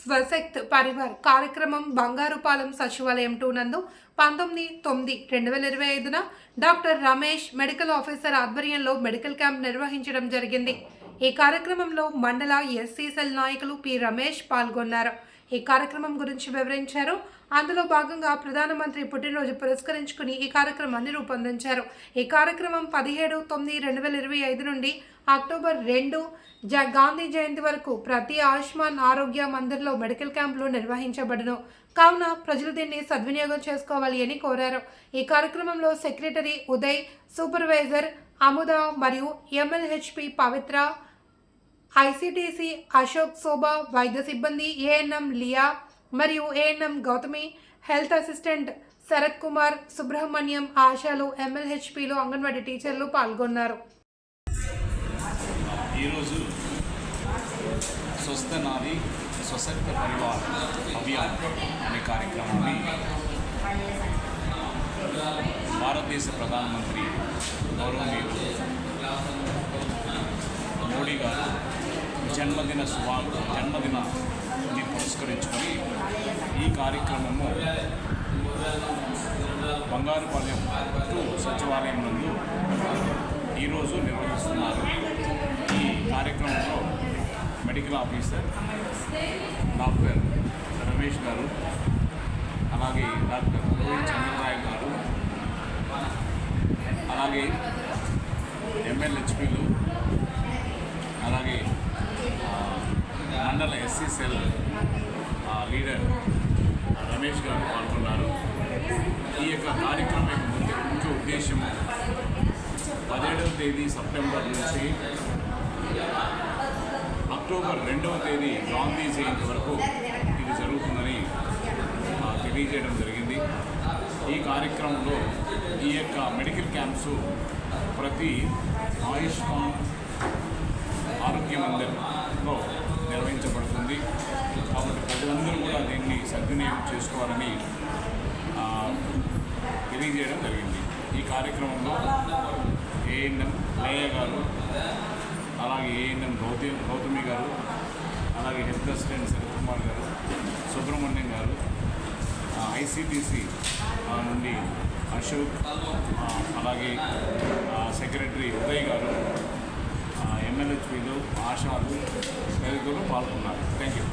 స్వశక్త్ పరివార్ కార్యక్రమం బంగారుపాలెం సచివాలయం టూ నందు పంతొమ్మిది తొమ్మిది రెండు వేల ఇరవై ఐదున డాక్టర్ రమేష్ మెడికల్ ఆఫీసర్ ఆధ్వర్యంలో మెడికల్ క్యాంప్ నిర్వహించడం జరిగింది. ఈ కార్యక్రమంలో మండల ఎస్సీసెల్ నాయకులు పి రమేష్ పాల్గొన్నారు. ఈ కార్యక్రమం గురించి వివరించారు. అందులో భాగంగా ప్రధానమంత్రి పుట్టినరోజు పురస్కరించుకుని ఈ కార్యక్రమాన్ని రూపొందించారు. ఈ కార్యక్రమం పదిహేడు తొమ్మిది రెండు వేల ఇరవై ఐదు నుండి అక్టోబర్ రెండు జ గాంధీ జయంతి వరకు ప్రతి ఆయుష్మాన్ ఆరోగ్య మందిర్లో మెడికల్ క్యాంపులు నిర్వహించబడును. కావున ప్రజలు దీన్ని సద్వినియోగం చేసుకోవాలి అని కోరారు. ఈ కార్యక్రమంలో సెక్రటరీ ఉదయ్ సూపర్వైజర్ అముద మరియు ఎంఎల్హెచ్పి పవిత్ర ఐసీటీసీ అశోక్ శోభా వైద్య సిబ్బంది ఏఎన్ఎం లియా మరియు ANM Gautami health assistant Sarath Kumar Subrahmanyam ఆశాలు ఎంఎల్హెచ్పిలు అంగన్వాడీ టీచర్లు పాల్గొన్నారు. ఈరోజు స్వస్థ నాది స్వశక్త పరివార్ అభియాన్ అనే కార్యక్రమాన్ని భారతదేశ ప్రధానమంత్రి గౌరవనీయులు జన్మదిన శుభా జన్మదినాన్ని పురస్కరించుకొని ఈ కార్యక్రమము బంగారుపాలెం టూ సచివాలయం నందు ఈరోజు నిర్వహిస్తున్నారు. ఈ కార్యక్రమంలో మెడికల్ ఆఫీసర్ డాక్టర్ రమేష్ గారు అలాగే డాక్టర్ రోహిత్ చంద్రరాయ్ గారు అలాగే ఎంఎల్హెచ్పిలు రమేష్ గారు పాల్గొన్నారు. ఈ యొక్క కార్యక్రమం ముఖ్య ఉద్దేశం పదిహేడవ తేదీ సెప్టెంబర్ నుంచి అక్టోబర్ రెండవ తేదీ గాంధీ జయంతి వరకు ఇది జరుగుతుందని తెలియజేయడం జరిగింది. ఈ కార్యక్రమంలో ఈ యొక్క మెడికల్ క్యాంప్స్ ప్రతి ఆయుష్మాన్ ఆరోగ్య మందిర్లో నిర్వహించబడుతుంది. సద్వినియోగం చేసుకోవాలని తెలియజేయడం జరిగింది. ఈ కార్యక్రమంలో ఏఎన్ఎం లేయ గారు అలాగే ఏఎన్ఎం గౌతమి గౌతమి గారు అలాగే హెల్త్ అసిస్టెంట్ శరత్ కుమార్ గారు సుబ్రహ్మణ్యం గారు ఐసిటిసి నుండి అశోక్ అలాగే సెక్రటరీ ఉదయ్ గారు ఎమ్మెల్యేలు ఆశాలు తదితరులు పాల్గొన్నారు. Thank you